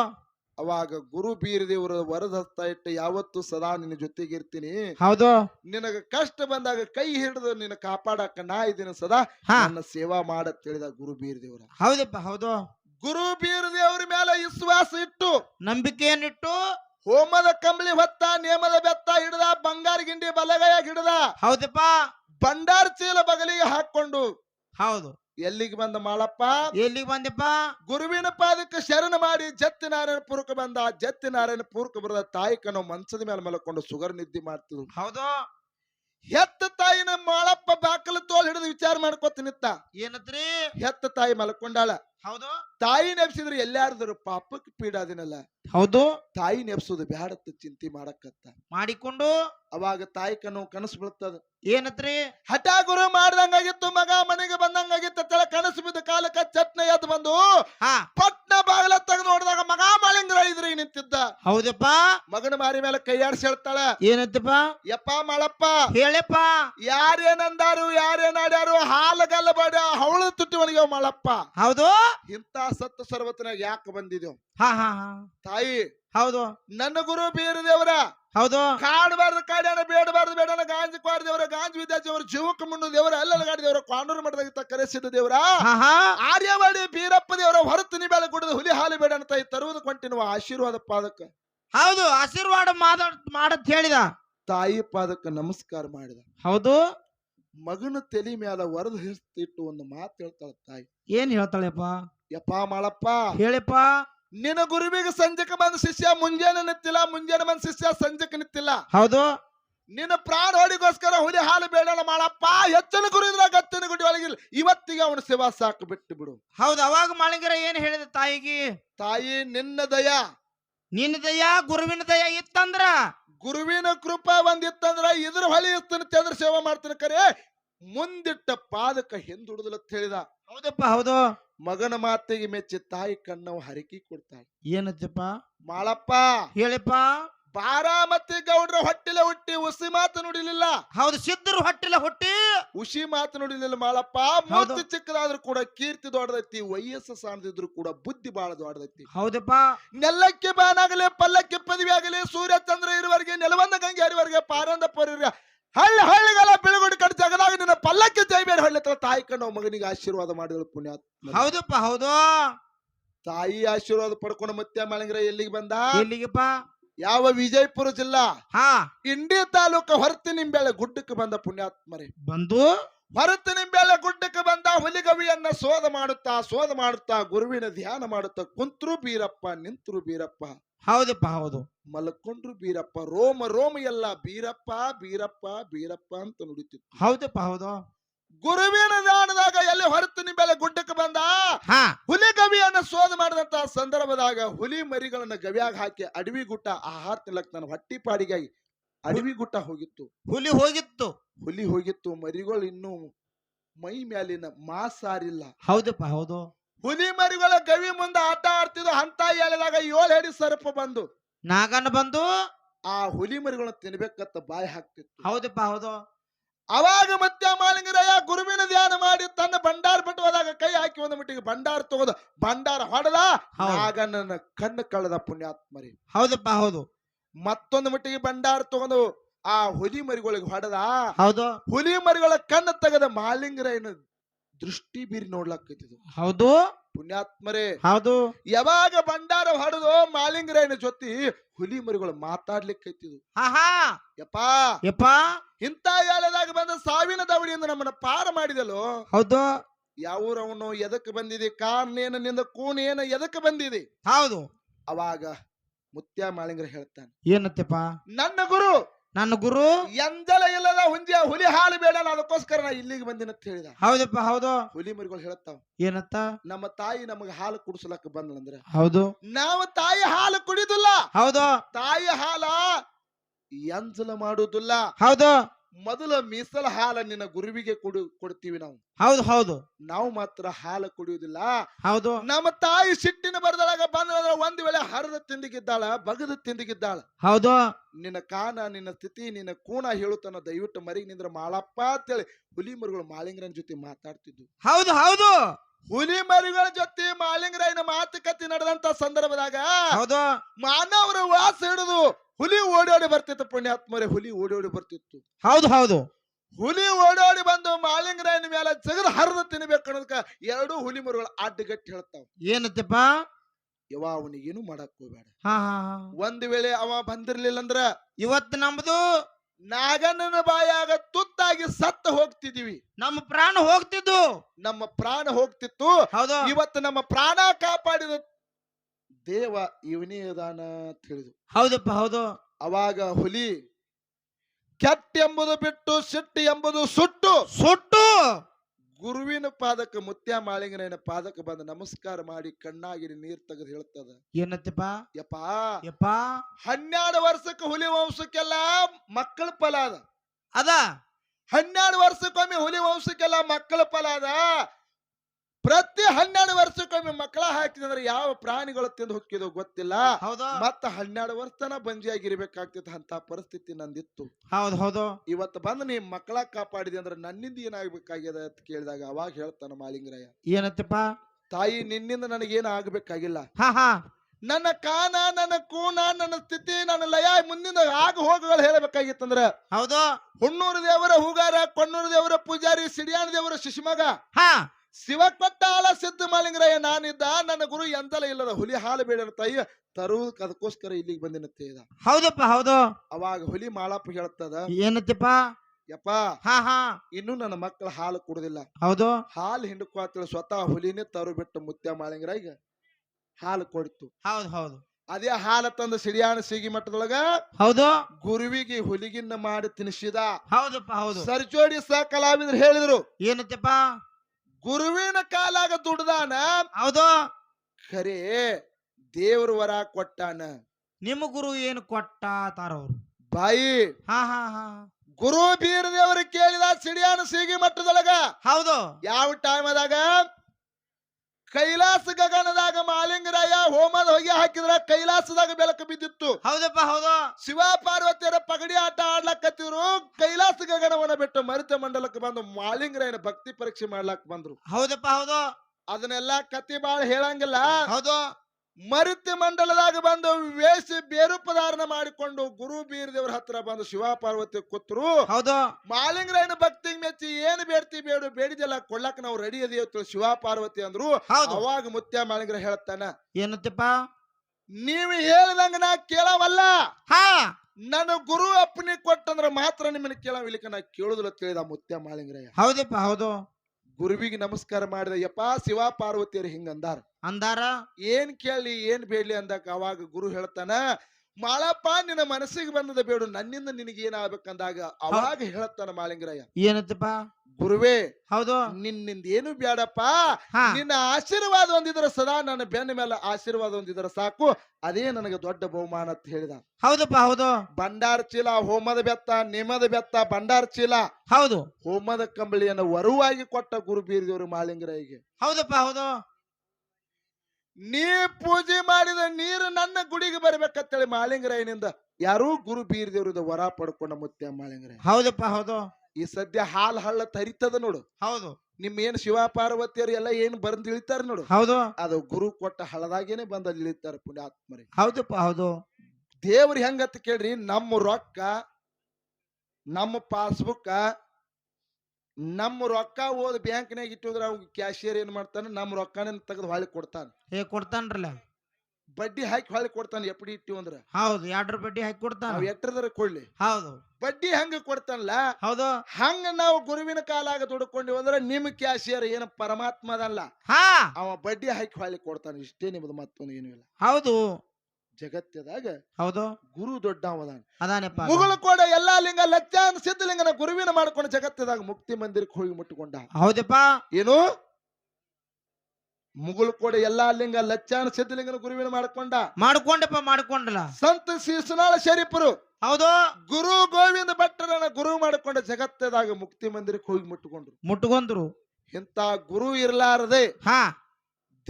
ಅವಾಗ ಗುರು ಬೀರದೇವರ ವರದ ಹಸ್ತ ಇಟ್ಟು ಯಾವತ್ತು ಸದಾ ನಿನ್ನ ಜೊತೆಗೆ ಇರ್ತೀನಿ. ಹೌದು. ನಿನಗ ಕಷ್ಟ ಬಂದಾಗ ಕೈ ಹಿಡಿದು ನಿನ್ನ ಕಾಪಾಡಕ ನಾ ಇದ್ದೀನಿ ಸದಾ ಹಾ. ನನ್ನ ಸೇವಾ ಮಾಡ ತಿಳಿದ ಗುರು ಬೀರದೇವರ. ಹೌದಪ್ಪ ಹೌದು. ಗುರು ಬೀರದೇವ್ರ ಮೇಲೆ ವಿಶ್ವಾಸ ಇಟ್ಟು ನಂಬಿಕೆಯನ್ನಿಟ್ಟು ಹೋಮದ ಕಂಬಳಿ ಹೊತ್ತ ನೇಮದ ಬೆತ್ತ ಹಿಡ್ದ ಬಂಗಾರ ಗಿಂಡಿ ಬಲಗಯ ಹಿಡ್ದ ಹೌದಪ್ಪ. ಬಂಡಾರ ಚೀಲ ಬಗಲಿಗೆ ಹಾಕೊಂಡು ಹೌದು. ಎಲ್ಲಿಗೆ ಬಂದ ಮಾಳಪ್ಪ? ಎಲ್ಲಿಗೆ ಬಂದಪ್ಪ? ಗುರುವಿನ ಪಾದಕ್ಕೆ ಶರಣ ಮಾಡಿ ಜತ್ತಿ ನಾರಾಯಣ ಪೂರ್ಕ ಬಂದ ಜತ್ತಿ ನಾರಾಯಣ ಪೂರ್ಕ ಬರದ ತಾಯಿ ಮನ್ಸದ ಮೇಲೆ ಮಲಕೊಂಡು ಸುಗರ್ ನಿದ್ದೆ ಮಾಡ್ತಿದ್ರು. ಹೌದು. ಹೆತ್ತ ತಾಯಿನ ಮಾಳಪ್ಪ ಬಾಕಲ ತೋಲ್ ಹಿಡಿದು ವಿಚಾರ ಮಾಡ್ಕೊತ ನಿತ್ತ ಏನತ್ರಿ? ಹೆತ್ತ ತಾಯಿ ಮಲ್ಕೊಂಡಾಳ. ಹೌದು. ತಾಯಿ ನೆಪ್ಸಿದ್ರೆ ಎಲ್ಲಾರದ್ರು ಪಾಪಕ್ಕೆ ಪೀಡಾದಿನಲ್ಲ. ಹೌದು. ತಾಯಿ ನೆಪ್ಸೋದು ಬ್ಯಾಡತ್ತ ಚಿಂತೆ ಮಾಡಕತ್ತ. ಮಾಡಿಕೊಂಡು? ಅವಾಗ ತಾಯಿ ಕಣ್ಣು ಕನಸು ಬೀಳ್ತದ. ಏನತ್ರಿ? ಹಠ ಗುರು ಮಾಡ್ದಂಗಾಗಿತ್ತು ಮಗ ಮನೆಗೆ ಬಂದಂಗಾಗಿತ್ತು ತಳ ಕನಸು ಬಿದ್ದ ಕಾಲಕ್ಕ ಚಟ್ನ ಎದ್ದು ಬಂದು ಪಟ್ನ ಬಾಗಿಲ ನಿಂತಿದ್ದ ಹೌದಪ್ಪ. ಮಗನ ಮಾರಿ ಮೇಲೆ ಕೈಯಾಡ್ಸಿ ಹೇಳ್ತಾಳ. ಏನಂತಪ್ಪ? ಯಪ್ಪ ಮಾಳಪ್ಪ. ಹೇಳಪ್ಪ. ಯಾರೇನಂದಾರು ಯಾರೇನಾಡ್ಯಾರು ಹಾಲಗಲ್ಲ ಬಾಡ ಹವಳ ತುಟ್ಟಿ ಒಳಗೆ ಮಾಳಪ್ಪ. ಹೌದು. ಇಂತ ಸತ್ತು ಸರ್ವತನ ಯಾಕೆ ಬಂದಿದ್ದೇವ್ ಹಾ ಹಾ ಹಾ. ತಾಯಿ ಹೌದು. ನನ್ನ ಗುರು ಬೀರದೇವರ. ಹೌದು. ಕಾಡಬಾರ್ದು ಕಾಡ್ಯಾನ ಬೇಡಬಾರ್ದು ಬೇಡನ ಗಾಂಜಿ ಕ್ವಾರ ದೇವರ ಗಾಂಜಿ ವಿದ್ಯಾರ್ಥಿ ದೇವರ ಜೀವಕ್ಕೆ ಮುಂಡು ದೇವರ ಅಲ್ಲ ಗಾಡಿ ದೇವರ ಕಾನೂರು ಮಠದಾಗ ಕರೆಸಿದ ದೇವರ. ಆರ್ಯವಾಡಿ ಬೀರಪ್ಪ ದೇವರ ಹೊರತು ನೀ ಬೇಳೆ ಕುಡಿದ ಹುಲಿ ಹಾಲು ಬೇಡ ಅಂತ ಈ ತರುವುದು ಕೊಂಟಿನ ಆಶೀರ್ವಾದ ಪಾದಕ ಹೌದು ಆಶೀರ್ವಾದ ಮಾತಾಡ್ ಮಾಡತ್ ಹೇಳಿದ. ತಾಯಿ ಪಾದಕ್ಕ ನಮಸ್ಕಾರ ಮಾಡಿದ. ಹೌದು. ಮಗನ ತಲೆ ಮ್ಯಾಲ ವರದ ಹಿಸ್ತಿಟ್ಟು ಒಂದು ಮಾತು ಹೇಳ್ತಾಳ ತಾಯಿ. ಏನ್ ಹೇಳ್ತಾಳೆಪ್ಪ? ಯಪ್ಪ ಮಾಳಪ್ಪ. ಹೇಳಿಪ್ಪ. ನಿನ್ನ ಗುರುವಿಗೆ ಸಂಜಕ ಬಂದ ಶಿಷ್ಯ ಮುಂಜಾನೆ ನಿತ್ತಿಲ್ಲ ಮುಂಜಾನೆ ಬಂದ ಶಿಷ್ಯ ಸಂಜಕ ನಿತ್ತಿಲ್ಲ ಹೌದು. ನಿನ್ನ ಪ್ರಾಣ ಹೊಡಿಗೋಸ್ಕರ ಹುಲಿ ಹಾಲು ಬೇಡಣ ಮಾಡಪ್ಪ ಹೆಚ್ಚಿನ ಗುರು ಇದ್ರ ಗತ್ತಿನ ಗುಡಿ ಒಳಗಿಲ್ಲ ಇವತ್ತಿಗೆ ಅವನು ಸೇವಾ ಸಾಕು ಬಿಟ್ಟು ಬಿಡು. ಹೌದು ಅವಾಗ ಮಾಳಿಂಗರ ಏನ್ ಹೇಳಿದ ತಾಯಿಗೆ? ತಾಯಿ ನಿನ್ನ ದಯ. ನಿನ್ನ ದಯ ಗುರುವಿನ ದಯ ಇತ್ತಂದ್ರ? ಗುರುವಿನ ಕೃಪಾ ಒಂದಿತ್ತಂದ್ರ ಇದ್ರ ಹೊಳಿ ಇತ್ತನ ಚಂದ್ರ ಸೇವಾ ಮಾಡ್ತಾನೆ ಕರೆ. ಮುಂದಿಟ್ಟ ಪಾದಕ ಹಿಂದುಡುದಿಲ್ಲ ಅಂತ ಹೇಳಿದ. ಹೌದಪ್ಪ ಹೌದು. ಮಗನ ಮಾತಿಗೆ ಮೆಚ್ಚಿ ತಾಯಿ ಕಣ್ಣವು ಹರಿಕಿ ಕೊಡ್ತಾಳೆ. ಏನತ್ತಪ್ಪ ಮಾಳಪ್ಪ! ಹೇಳಿಪ್ಪ! ಬಾರಾಮತಿ ಗೌಡ್ರ ಹೊಟ್ಟಿಲ ಹುಟ್ಟಿ ಉಸಿ ಮಾತು ನುಡಿಲಿಲ್ಲ. ಹೌದು ಸಿದ್ಧರು ಹೊಟ್ಟಿಲ ಹುಟ್ಟಿ! ಉಸಿ ಮಾತು ನುಡಿಲಿಲ್ಲ ಮಾಳಪ್ಪ. ಮೂರ್ತಿ ಚಿಕ್ಕದಾದ್ರೂ ಕೂಡ ಕೀರ್ತಿ ದೊಡ್ಡದೈತಿ ವಯಸ್ಸು ಸಾಣದಿದ್ರು ಕೂಡ ಬುದ್ಧಿ ಬಾಳ ದೊಡ್ಡದೈತಿ. ಹೌದಪ್ಪ! ನೆಲ್ಲಕ್ಕೆ ಬಾನಾಗಲಿ ಪಲ್ಲಕ್ಕೆ ಪದವಿ ಆಗಲಿ ಸೂರ್ಯ ಚಂದ್ರ ಇರುವವರೆಗೆ ನೆಲವಂದ ಗಂಗೆ ಹರಿವರೆಗೆ ಪಾರಂದ ಪರಿ ಹಳ್ಳಿ ಹಳ್ಳಿಗಳ ಬೆಳಗುಡಿ ಕಡೆ ಜಗದಾಗ ನಿನ್ನ ಪಲ್ಲಕ್ಕೆ ಜೈಬೇಡ ಹಳ್ಳಿ ಹತ್ರ ತಾಯಿ ಕಣ್ಣು ಮಗನಿಗೆ ಆಶೀರ್ವಾದ ಮಾಡಿದಳು ಪುಣ್ಯ ಹೌದಪ್ಪ ಹೌದು. ತಾಯಿ ಆಶೀರ್ವಾದ ಪಡ್ಕೊಂಡು ಮತ್ತೆ ಮಳಂಗ್ರ ಎಲ್ಲಿಗೆ ಬಂದ? ಎಲ್ಲಿಗೆಪ್ಪ ಯಾವ ವಿಜಯಪುರ ಜಿಲ್ಲಾ? ಹಾ. ಇಂಡಿ ತಾಲೂಕು ಹೊರತಿ ನಿಂಬೆಳೆ ಗುಡ್ಡಕ್ಕೆ ಬಂದ ಪುಣ್ಯಾತ್ಮರೇ. ಬಂದು? ಹೊರತು ನಿಂಬೆಳೆ ಗುಡ್ಡಕ್ಕೆ ಬಂದ ಹುಲಿಗವಿಯನ್ನ ಸೋದ ಮಾಡುತ್ತಾ ಸೋದ ಮಾಡುತ್ತಾ ಗುರುವಿನ ಧ್ಯಾನ ಮಾಡುತ್ತಾ ಕುಂತ್ರು ಬೀರಪ್ಪ ನಿಂತ್ರು ಬೀರಪ್ಪ. ಹೌದಪ್ಪ ಹೌದು. ಮಲ್ಕೊಂಡ್ರು ಬೀರಪ್ಪ ರೋಮ ರೋಮ ಎಲ್ಲ ಬೀರಪ್ಪ ಬೀರಪ್ಪ ಬೀರಪ್ಪ ಅಂತ ನುಡಿತಿತ್ತು. ಹೌದಪ್ಪ ಹೌದು. ಗುರುವಿನ ದಾಣದಾಗ ಎಲ್ಲಿ ಹೊರತು ನಿಂಬೆಳೆ ಗುಡ್ಡಕ್ಕೆ ಬಂದ? ಹುಲಿ ಗವಿಯನ್ನ ಸೋದ ಮಾಡಿದಂತ ಸಂದರ್ಭದಾಗ ಹುಲಿ ಮರಿಗಳನ್ನ ಗವಿಯಾಗ ಹಾಕಿ ಅಡವಿ ಗುಟ್ಟ ಆಹಾರ ತಿನ್ನಕ್ ನನ್ನ ಹೊಟ್ಟಿ ಪಾಡಿಗಾಗಿ ಅಡವಿ ಗುಟ್ಟ ಹೋಗಿತ್ತು. ಹುಲಿ ಹೋಗಿತ್ತು. ಹುಲಿ ಹೋಗಿತ್ತು ಮರಿಗಳು ಇನ್ನು ಮೈ ಮ್ಯಾಲಿನ ಮಾಸಾರಿಲ್ಲ. ಹೌದಪ್ಪ ಹೌದು. ಹುಲಿ ಮರಿಗಳ ಗವಿ ಮುಂದೆ ಆಟ ಆಡ್ತಿದ್ದು ಅಂತ ಹೇಳಿದಾಗ ಏಳು ಹೆಡಿ ಸರ್ಪ ಬಂದು ನಾಗನ ಬಂದು ಆ ಹುಲಿ ಮರಿಗಳನ್ನ ತಿನ್ಬೇಕಂತ ಬಾಯಿ ಹಾಕ್ತಿತ್ತು. ಹೌದಪ್ಪ ಹೌದು. ಅವಾಗ ಮತ್ತೆ ಮಾಲಿಂಗರಯ್ಯ ಗುರುವಿನ ಧ್ಯಾನ ಮಾಡಿ ತನ್ನ ಭಂಡಾರ ಬಿಟ್ಟು ಹೋದಾಗ ಕೈ ಹಾಕಿ ಒಂದು ಮಟ್ಟಿಗೆ ಭಂಡಾರ ತಗೋದ ಭಂಡಾರ ಹೊಡೆದ ಆಗ ನನ್ನ ಕಣ್ಣು ಕಳೆದ ಪುಣ್ಯಾತ್ಮರಿ. ಹೌದಪ್ಪ ಹೌದು. ಮತ್ತೊಂದು ಮಟ್ಟಿಗೆ ಭಂಡಾರ ತಗೊಂಡು ಆ ಹುಲಿ ಮರಿಗಳಿಗೆ ಹೊಡೆದ ಹೌದು. ಹುಲಿ ಮರಿಗಳ ಕಣ್ಣು ತೆಗೆದ ಮಾಲಿಂಗರಾಯನ ದೃಷ್ಟಿ ಬೀರಿ ನೋಡ್ಲಾಕೈತಿದು ಹೌದು. ಪುಣ್ಯಾತ್ಮರೇ ಹೌದು. ಯಾವಾಗ ಭಂಡಾರ ಹೊಡೆದು ಮಾಲಿಂಗರಾಯನ ಜೊತೆ ಹುಲಿ ಮರಿಗಳು ಮಾತಾಡ್ಲಿಕ್ಕೈತಿದು ಯಪ್ಪಾ. ಯಪ್ಪ. ಇಂಥ ಏಳದಾಗ ಬಂದ ಸಾವಿನ ದವಡಿಯಿಂದ ನಮ್ಮನ್ನ ಪಾರ ಮಾಡಿದಲು ಹೌದು. ಯಾವೂರವನು ಎದಕ್ಕೆ ಬಂದಿದೆ? ಕಾರ್ನೇನ ನಿಂದ ಕೂನೇನ ಎದಕ್ಕೆ ಬಂದಿದೆ? ಹೌದು. ಅವಾಗ ಮುತ್ಯ ಮಾಳಿಂಗರ ಹೇಳ್ತಾನೆ ಏನತ್ತಪ್ಪ ನನ್ನ ಗುರು ನನ್ನ ಗುರು. ಎಂಜಲ ಇಲ್ಲದ ಹುಂಜಿಯ ಹುಲಿ ಹಾಲು ಬೇಡ ಅದಕ್ಕೋಸ್ಕರ ನಾ ಇಲ್ಲಿಗೆ ಬಂದಿನ ಅಂತ ಹೇಳಿದ. ಹೌದಪ್ಪ ಹೌದು. ಹುಲಿ ಮರಿಗಳು ಹೇಳತ್ತಾವ. ಏನತ್ತ? ನಮ್ಮ ತಾಯಿ ನಮಗೆ ಹಾಲು ಕುಡಿಸ್ಲಕ್ಕ ಬಂದ್ರೆ ಹೌದು. ನಾವು ತಾಯಿ ಹಾಲು ಕುಡಿದಿಲ್ಲ. ಹೌದು. ತಾಯಿ ಹಾಲ ಎಂಜಲ ಮಾಡುದಿಲ್ಲ ಹೌದು. ಮೊದಲ ಮೀಸಲ ಹಾಲ ನಿನ್ನ ಗುರುವಿಗೆ ಕೊಡು ಕೊಡ್ತೀವಿ ನಾವು. ಹೌದು ಹೌದು. ನಾವು ಮಾತ್ರ ಹಾಲು ಕುಡಿಯುವುದಿಲ್ಲ. ಹೌದು. ನಮ್ಮ ತಾಯಿ ಸಿಟ್ಟಿನ ಬರದಾಗ ಬಂದ್ರೆ ಒಂದ್ ವೇಳೆ ಹರಿದ ತಿಂದಿಗಿದ್ದಾಳ ಬಗದ ತಿಂದಿಗಿದ್ದಾಳ ಹೌದು. ನಿನ್ನ ಕಾನ ನಿನ್ನ ಸ್ಥಿತಿ ನಿನ್ನ ಕೂಣ ಹೇಳುತ್ತಾನ ದಯವಿಟ್ಟು ಮರಿ ನಿಂದ್ರ ಮಾಳಪ್ಪ ಅಂತೇಳಿ ಹುಲಿ ಮರುಗಳು ಮಾಲಿಂಗರನ್ ಜೊತೆ ಮಾತಾಡ್ತಿದ್ವು. ಹೌದು ಹೌದು. ಹುಲಿ ಮರಿಗಳ ಜೊತೆ ಮಾಳಿಂಗರಾಯನ ಮಾತುಕತೆ ನಡೆದಂತ ಸಂದರ್ಭದಾಗ ಹೌದು. ಮಾನವರ ವಾಸ ಹಿಡಿದು ಹುಲಿ ಓಡಾಡಿ ಬರ್ತಿತ್ತು ಪುಣ್ಯಾತ್ಮರೇ ಹುಲಿ ಓಡಾಡಿ ಬರ್ತಿತ್ತು. ಹೌದು ಹೌದು. ಹುಲಿ ಓಡಾಡಿ ಬಂದು ಮಾಲಿಂಗರಾಯನ ಮೇಲೆ ಜಗದ ಹರಿದ ತಿನ್ಬೇಕು ಅನ್ನೋದಕ್ಕ ಎರಡು ಹುಲಿ ಮರುಗಳು ಅಡ್ಡಗಟ್ಟಿ ಹೇಳ್ತಾವ. ಏನತ್ತಪ್ಪ ಯವ ಅವನಿಗೇನು ಮಾಡಕ್ ಹೋಗ್ಬೇಡ. ಹಾ ಹಾ ಹಾ. ಒಂದ್ ವೇಳೆ ಅವ ಬಂದಿರ್ಲಿಲ್ಲ ಅಂದ್ರ ಇವತ್ತು ನಮ್ದು ನಾಗಣ್ಣನ ಬಾಯಾಗ ತುತ್ತಾಗಿ ಸತ್ತ ಹೋಗ್ತಿದೀವಿ. ನಮ್ಮ ಪ್ರಾಣ ಹೋಗ್ತಿದ್ದು. ನಮ್ಮ ಪ್ರಾಣ ಹೋಗ್ತಿತ್ತು. ಹೌದು. ಇವತ್ತು ನಮ್ಮ ಪ್ರಾಣ ಕಾಪಾಡಿದ ದೇವ ಇವನೇ ಅದಾನ ಅಂತ ಹೇಳಿದ್ರು ಹೌದಪ್ಪ ಹೌದು. ಅವಾಗ ಹುಲಿ ಕೆಟ್ಟ ಎಂಬುದು ಬಿಟ್ಟು ಸಿಟ್ಟು ಎಂಬುದು ಸುಟ್ಟು. ಸುಟ್ಟು. ಗುರುವಿನ ಪಾದಕ ಮುತ್ಯ ಮಾಳಿಂಗನ ಪಾದಕ ಬಂದು ನಮಸ್ಕಾರ ಮಾಡಿ ಕಣ್ಣಾಗಿ ನೀರ್ ತೆಗೆದು ಹೇಳ್ತದ. ಏನತ್ತಪ್ಪ? ಯಪ್ಪ. ಯಪ್ಪ. ಹನ್ನೆರಡು ವರ್ಷಕ್ಕೆ ಹುಲಿ ವಂಶಕ್ಕೆಲ್ಲ ಮಕ್ಕಳ ಫಲ ಅದ. ಅದ. ಹನ್ನೆರಡು ವರ್ಷಕ್ಕೊಮ್ಮೆ ಹುಲಿ ವಂಶಕ್ಕೆಲ್ಲ ಮಕ್ಕಳ ಫಲ ಅದ. ಪ್ರತಿ ಹನ್ನೆರಡು ವರ್ಷಕ್ಕೊಮ್ಮೆ ಮಕ್ಕಳ ಹಾಕಿದ್ರೆ ಯಾವ ಪ್ರಾಣಿಗಳು ತಿಂದು ಹೊಕ್ಕಿದೋ ಗೊತ್ತಿಲ್ಲ. ಹೌದು. ಮತ್ತ ಹನ್ನೆರಡು ವರ್ಷ ತನ ಬಂಜಿಯಾಗಿರ್ಬೇಕಾಗ್ತಿತ್ತು ಅಂತ ಪರಿಸ್ಥಿತಿ ನಂದಿತ್ತು. ಹೌದು ಹೌದು. ಇವತ್ತು ಬಂದು ನೀ ಮಕ್ಕಳ ಕಾಪಾಡಿದೆ ಅಂದ್ರೆ ನನ್ನಿಂದ ಏನಾಗ್ಬೇಕಾಗ್ಯದ ಅಂತ ಕೇಳಿದಾಗ ಅವಾಗ ಹೇಳ್ತಾನ ಮಾಲಿಂಗರಾಯ. ಏನತ್ತಪ್ಪ ತಾಯಿ ನಿನ್ನಿಂದ ನನಗೇನು ಆಗ್ಬೇಕಾಗಿಲ್ಲ. ಹಾ ಹಾ. ನನ್ನ ಕಾನ ನನ್ನ ಕೂನ ನನ್ನ ಸ್ಥಿತಿ ನನ್ನ ಲಯ ಮುಂದಿನ ಆಗ ಹೋಗಗಳು ಹೇಳಬೇಕಾಗಿತ್ತಂದ್ರ ಹೌದು. ಹುಣ್ಣೂರು ದೇವರ ಹೂಗಾರ ಕೊಣ್ಣೂರು ದೇವರ ಪೂಜಾರಿ ಸಿಡಿಯಾಣ ದೇವರ ಶಿಶುಮಗ ಹಾ. ಶಿವಕೊಟ್ಟಾಳ ಸಿದ್ಧ ಮಾಲಿಂಗರಯ್ಯ ನಾನಿದ್ದ ನನ್ನ ಗುರು ಎಂತಲ ಇಲ್ಲದ ಹುಲಿ ಹಾಲು ಬೇಡ ತಾಯಿ ತರುವುದಕ್ಕೆ ಅದಕ್ಕೋಸ್ಕರ ಇಲ್ಲಿಗೆ ಬಂದಿನ ತೇದ ಹೌದಪ್ಪ ಹೌದು. ಅವಾಗ ಹುಲಿ ಮಾಳಪ್ಪ ಹೇಳ್ತದ ಏನತ್ತಪ್ಪ ಯಪ್ಪ ಹಾ ಹಾ. ಇನ್ನು ನನ್ನ ಮಕ್ಕಳ ಹಾಲು ಕುಡುದಿಲ್ಲ. ಹೌದು. ಹಾಲು ಹಿಂಡ್ಕೋತೇಳಿ ಸ್ವತಃ ಹುಲಿನೇ ತರು ಬಿಟ್ಟು ಮುತ್ಯ ಮಾಳಿಂಗರಾಗ ಹಾಲು ಕೊಡ್ತು. ಹೌದು ಹೌದು. ಅದೇ ಹಾಲ ತಂದ ಸಿಡಿಯಾಣ ಸಿಗಿ ಮಟ್ಟದೊಳಗ ಹೌದು. ಗುರುವಿಗೆ ಹುಲಿಗಿನ್ನ ಮಾಡಿ ತಿನ್ಸಿದ. ಹೌದಪ್ಪ ಹೌದು. ಸರಿಚೋಡಿ ಸ ಕಲಾವಿದ್ರು ಹೇಳಿದ್ರು. ಏನತ್ತಪ್ಪ ಗುರುವಿನ ಕಾಲಾಗ ದುಡ್ದಾನ? ಹೌದು. ಖರೆ ದೇವ್ರ ವರ ಕೊಟ್ಟಾನ? ನಿಮ್ಮ ಗುರು ಏನು ಕೊಟ್ಟ ತಾರವ್ರು ಬಾಯಿ. ಹಾ ಹಾ ಹಾ ಗುರು ಬೀರದೇವರು ದೇವ್ರ ಕೇಳಿದ ಸಿಡಿಯಾನ ಸಿಗಿ ಮಟ್ಟದೊಳಗ ಹೌದು. ಯಾವ ಟೈಮ್ ಅದಾಗ? ಕೈಲಾಸ ಗಗನದಾಗ ಮಾಲಿಂಗರಾಯ ಹೋಮದ ಹೊಗೆ ಹಾಕಿದ್ರ ಕೈಲಾಸದಾಗ ಬೆಳಕು ಬಿದ್ದಿತ್ತು. ಹೌದಪ್ಪ ಹೌದು. ಶಿವ ಪಾರ್ವತಿಯರ ಪಗಡಿ ಆಟ ಆಡ್ಲಕತ್ತಿದ್ರು ಕೈಲಾಸ ಗಗನವನ್ನ ಬಿಟ್ಟು ಮರಿತ ಮಂಡಲಕ್ಕೆ ಬಂದು ಮಾಲಿಂಗರಾಯನ ಭಕ್ತಿ ಪರೀಕ್ಷೆ ಮಾಡ್ಲಾಕ್ ಬಂದ್ರು. ಹೌದಪ್ಪ ಹೌದು. ಅದನ್ನೆಲ್ಲ ಕತಿ ಬಾಳ ಹೇಳಂಗಿಲ್ಲ. ಹೌದು. ಮರುತಿ ಮಂಡಲದಾಗ ಬಂದು ವೇಷ ಬೇರೂಪ ಧಾರಣ ಮಾಡಿಕೊಂಡು ಗುರು ಬೀರದೇವ್ರ ಹತ್ರ ಬಂದು ಶಿವ ಪಾರ್ವತಿ ಕೂತ್ರು. ಹೌದು. ಮಾಲಿಂಗರಾಯನ ಭಕ್ತಿ ಮೆಚ್ಚಿ ಏನ್ ಬೇಡ್ತಿ ಬೇಡು ಬೇಡಿದೆಲ್ಲ ಕೊಡ್ಲಕ್ ನಾವು ರೆಡಿ ಅದೇ ಅಂತ ಶಿವ ಪಾರ್ವತಿ ಅಂದ್ರು. ಅವಾಗ ಮುತ್ಯ ಮಾಲಿಂಗರ ಹೇಳ್ತಾನ ಏನತ್ತಪ್ಪ ನೀವು ಹೇಳ್ದಂಗ ನಾ ಕೇಳವಲ್ಲ. ಹಾ. ನನ್ನ ಗುರು ಅಪ್ಪನಿ ಕೊಟ್ಟಂದ್ರ ಮಾತ್ರ ನಿಮ್ಮನ್ನ ಕೇಳವ ಇಲ್ಲಿಕ ನಾ ಕೇಳುದಿಲ್ಲ ತಿಳಿದ ಮುತ್ಯ ಮಾಲಿಂಗರಯ್ಯ ಹೌದಪ್ಪ ಹೌದು. ಗುರುವಿಗೆ ನಮಸ್ಕಾರ ಮಾಡಿದ ಯಪ್ಪ ಶಿವ ಪಾರ್ವತಿಯರು ಹಿಂಗಂದಾರ? ಅಂದಾರ? ಏನ್ ಕೇಳಿ ಏನ್ ಬೇಡ್ಲಿ ಅಂದಾಗ ಅವಾಗ ಗುರು ಹೇಳ್ತಾನ ಮಾಳಪ್ಪ ನಿನ್ನ ಮನಸ್ಸಿಗೆ ಬಂದದ ಬೇಡು ನನ್ನಿಂದ ನಿನಗೆ ಏನಾಗ್ಬೇಕಂದಾಗ ಅವಾಗ ಹೇಳತ್ತಾನ ಮಾಳಿಂಗರಯ್ಯ ಏನತ್ತಪ್ಪ ಗುರುವೇ ಹೌದು. ನಿನ್ನಿಂದ ಏನು ಬೇಡಪ್ಪ ನಿನ್ನ ಆಶೀರ್ವಾದ ಹೊಂದಿದ್ರೆ ಸದಾ ನನ್ನ ಬೆನ್ನ ಮೇಲೆ ಆಶೀರ್ವಾದ ಹೊಂದಿದ್ರೆ ಸಾಕು. ಅದೇ ನನಗೆ ದೊಡ್ಡ ಬಹುಮಾನ ಅಂತ ಹೇಳಿದ. ಹೌದಪ್ಪ ಹೌದು. ಭಂಡಾರ ಚೀಲ ಹೋಮದ ಬೆತ್ತ ನಿಮದ ಬೆತ್ತ ಭಂಡಾರ ಚೀಲ. ಹೌದು. ಹೋಮದ ಕಂಬಳಿಯನ್ನು ವರುವಾಗಿ ಕೊಟ್ಟ ಗುರು ಬೀರಿದವರು ಮಾಲಿಂಗರಾಯಿಗೆ ಹೌದಪ್ಪ ಹೌದು. ನೀ ಪೂಜೆ ಮಾಡಿದ ನೀರು ನನ್ನ ಗುಡಿಗೆ ಬರ್ಬೇಕಂತೇಳಿ ಮಾಲಿಂಗರಾಯನಿಂದ ಯಾರು ಗುರು ಬೀರ್ದೇವ್ರದ ವರ ಪಡ್ಕೊಂಡ ಮುತ್ತೆ ಮಾಲಿಂಗರಾಯ ಹೌದಪ್ಪ ಹೌದು. ಈ ಸದ್ಯ ಹಾಲ್ ಹಳ್ಳ ತರಿತದ ನೋಡು. ಹೌದು. ನಿಮ್ ಏನ್ ಶಿವ ಪಾರ್ವತಿಯರು ಎಲ್ಲ ಏನ್ ಬಂದ್ ಇಳಿತಾರ ನೋಡು. ಹೌದು. ಅದು ಗುರು ಕೊಟ್ಟ ಹಳದಾಗೇನೆ ಬಂದ ಅಲ್ಲಿ ಇಳಿತಾರ ಪುಣ್ಯಾತ್ಮರಿ. ಹೌದಪ್ಪ ಹೌದು. ದೇವ್ರ ಹೆಂಗತ್ ಕೇಳ್ರಿ ನಮ್ಮ ರೊಕ್ಕ ನಮ್ಮ ಪಾಸ್ಬುಕ್ ನಮ್ಮ ರೊಕ್ಕ ಹೋದ ಬ್ಯಾಂಕ್ನಾಗ ಇಟ್ಟಿದ್ರೆ ಅವ್ನು ಕ್ಯಾಶಿಯರ್ ಏನ್ ಮಾಡ್ತಾನ? ನಮ್ಮ ರೊಕ್ಕನ ತೆಗೆದು ಹೊಳಿ ಕೊಡ್ತಾನ. ಏ ಕೊಡ್ತಾನ್ರಲ್ಲ. ಬಡ್ಡಿ ಹಾಕಿ ಹೊಳಿ ಕೊಡ್ತಾನ ಎಪ್ಪಡಿ ಇಟ್ಟಿವ್ ಅಂದ್ರ. ಹೌದು ಎರಡ್ರ ಬಡ್ಡಿ ಹಾಕಿ ಕೊಡ್ತಾನ. ನಾವ್ ಎಟ್ಟರದರ ಕೊಡ್ಲಿ. ಹೌದು. ಬಡ್ಡಿ ಹಂಗ ಕೊಡ್ತಾನಲ್ಲ? ಹೌದು. ಹಂಗ ನಾವು ಗುರುವಿನ ಕಾಲಾಗ ದುಡ್ಕೊಂಡಿವ್ ಅಂದ್ರ ನಿಮ್ ಕ್ಯಾಶಿಯರ್ ಏನ ಪರಮಾತ್ಮ ಅದಲ್ಲ ಹಾ. ಅವ ಬಡ್ಡಿ ಹಾಕಿ ಹೊಳಿ ಕೊಡ್ತಾನ. ಇಷ್ಟೇ ನಿಮ್ದು ಮತ್ತೊಂದು ಏನು ಇಲ್ಲ. ಹೌದು. ಜಗತ್ತದಾಗ ಹೌದು. ಗುರು ದೊಡ್ಡ ಅದಾನಪ್ಪ ಅದು. ಮುಗುಳು ಕೂಡ ಎಲ್ಲಾ ಲಿಂಗ ಲಜ್ಜಾನ್ ಸಿದ್ಧಲಿಂಗನ ಗುರುವಿನ ಮಾಡ್ಕೊಂಡು ಜಗತ್ತದಾಗ ಮುಕ್ತಿ ಮಂದಿರಕ್ಕೆ ಹೋಗಿ ಮುಟ್ಟುಕೊಂಡ. ಹೌದಪ್ಪ. ಏನು? ಮುಗುಳು ಕೂಡ ಎಲ್ಲಾ ಲಿಂಗ ಲಚ್ಚಾನ ಸಿದ್ಧಲಿಂಗನ ಗುರುವಿನ ಮಾಡ್ಕೊಂಡ. ಮಾಡ್ಕೊಂಡಪ್ಪ ಮಾಡ್ಕೊಂಡಲ್ಲ. ಸಂತ ಶಿಶುನಾಳ ಶರೀಫರು ಹೌದು. ಗುರು ಗೋವಿಂದ ಭಟ್ಟರನ್ನ ಗುರು ಮಾಡಿಕೊಂಡ ಜಗತ್ತದಾಗ ಮುಕ್ತಿ ಮಂದಿರಕ್ಕೆ ಹೋಗಿ ಮುಟ್ಟುಕೊಂಡ್ರು. ಮುಟ್ಟುಕೊಂಡ್ರು. ಇಂತ ಗುರು ಇರ್ಲಾರದೆ ಹಾ.